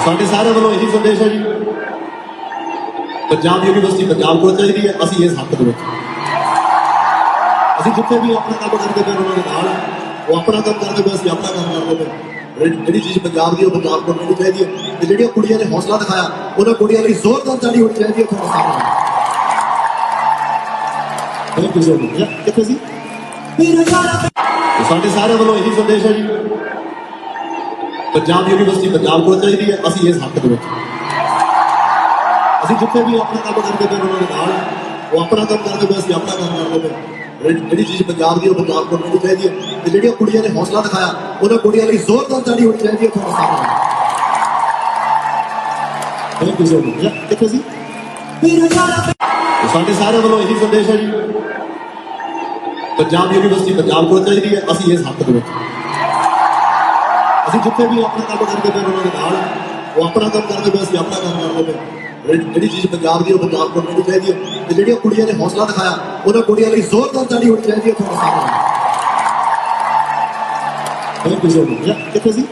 ਸਾਡੇ ਸਾਰਿਆਂ ਵੱਲੋਂ ਇਹੀ ਸੰਦੇਸ਼ ਹੈ ਜੀ। ਪੰਜਾਬ ਯੂਨੀਵਰਸਿਟੀ ਪੰਜਾਬ ਕੋਲ ਚਾਹੀਦੀ ਹੈ ਅਸੀਂ ਇਸ ਹੱਕ ਦੇ ਵਿੱਚ ਅਸੀਂ ਜਿੱਥੇ ਵੀ ਆਪਣਾ ਕੰਮ ਕਰਦੇ ਪਏ ਉਹਨਾਂ ਦੇ ਨਾਲ। ਉਹ ਆਪਣਾ ਕੰਮ ਕਰਦੇ ਪਏ ਅਸੀਂ ਆਪਣਾ ਕੰਮ ਕਰਦੇ ਪਏ ਜਿਹੜੀ- ਚੀਜ਼ ਪੰਜਾਬ ਦੀ ਉਹ ਪੰਜਾਬ ਕੋਲ ਮਿਲਣੀ ਚਾਹੀਦੀ ਹੈ। ਤੇ ਜਿਹੜੀਆਂ ਕੁੜੀਆਂ ਨੇ ਹੌਸਲਾ ਦਿਖਾਇਆ ਉਹਨਾਂ ਕੁੜੀਆਂ ਲਈ ਜ਼ੋਰਦਾਰ ਤਾੜੀ ਹੋਣੀ ਚਾਹੀਦੀ ਹੈ ਤੁਹਾਡੇ ਸਾਹਮਣੇ। ਥੈਂਕ ਯੂ ਸੋ ਮਚ ਕਿੱਥੇ ਸੀ? ਸਾਡੇ ਸਾਰਿਆਂ ਵੱਲੋਂ ਇਹੀ ਸੰਦੇਸ਼ ਹੈ ਜੀ। ਪੰਜਾਬ ਯੂਨੀਵਰਸਿਟੀ ਪੰਜਾਬ ਕੋਲ ਚਾਹੀਦੀ ਹੈ, ਅਸੀਂ ਇਸ ਹੱਕ ਦੇ ਵਿੱਚ ਅਸੀਂ ਜਿੱਥੇ ਵੀ ਆਪਣਾ ਕੰਮ ਕਰਦੇ ਪਏ ਉਹਨਾਂ ਦੇ ਨਾਲ ਉਹ ਆਪਣਾ ਕੰਮ ਕਰਦੇ ਪਏ, ਅਸੀਂ ਆਪਣਾ ਕੰਮ ਕਰਦੇ ਪਏ ਜਿਹੜੀ- ਚੀਜ਼ ਪੰਜਾਬ ਦੀ ਉਹ ਪੰਜਾਬ ਕੋਲ ਮਿਲਣੀ ਚਾਹੀਦੀ ਹੈ। ਤੇ ਜਿਹੜੀਆਂ ਕੁੜੀਆਂ ਨੇ ਹੌਸਲਾ ਦਿਖਾਇਆ, ਉਹਨਾਂ ਕੁੜੀਆਂ ਲਈ ਜ਼ੋਰਦਾਰ ਤਾੜੀ ਹੋਣੀ ਚਾਹੀਦੀ ਹੈ ਤੁਹਾਡੇ ਸਾਹਮਣੇ। ਥੈਂਕ ਯੂ ਸੋ ਮਚ ਕਿੱਥੇ ਸੀ? ਸਾਡੇ ਸਾਰਿਆਂ ਵੱਲੋਂ ਇਹੀ ਸੰਦੇਸ਼ ਹੈ ਜੀ। ਪੰਜਾਬ ਯੂਨੀਵਰਸਿਟੀ ਪੰਜਾਬ ਕੋਲ ਚਾਹੀਦੀ ਹੈ, ਅਸੀਂ ਇਸ ਹੱਕ ਦੇ ਵਿੱਚ ਅਸੀਂ ਜਿੱਥੇ ਵੀ ਆਪਣਾ ਕੰਮ ਕਰਦੇ ਪਏ ਉਹਨਾਂ ਦੇ ਨਾਲ, ਉਹ ਆਪਣਾ ਕੰਮ ਕਰਦੇ ਪਏ ਅਸੀਂ ਆਪਣਾ ਕੰਮ ਕਰਦੇ ਪਏ। ਜਿਹੜੀ- ਚੀਜ਼ ਪੰਜਾਬ ਦੀ ਉਹ ਪੰਜਾਬ ਕੋਲ ਮਿਲਣੀ ਚਾਹੀਦੀ ਹੈ। ਤੇ ਜਿਹੜੀਆਂ ਕੁੜੀਆਂ ਨੇ ਹੌਸਲਾ ਦਿਖਾਇਆ, ਉਹਨਾਂ ਕੁੜੀਆਂ ਲਈ ਜ਼ੋਰਦਾਰ ਤਾੜੀ ਹੋਣੀ ਚਾਹੀਦੀ ਹੈ ਤੁਹਾਡੇ ਸਾਹਮਣੇ। ਥੈਂਕ ਯੂ ਸੋ ਮਚ ਕਿੱਥੇ ਸੀ?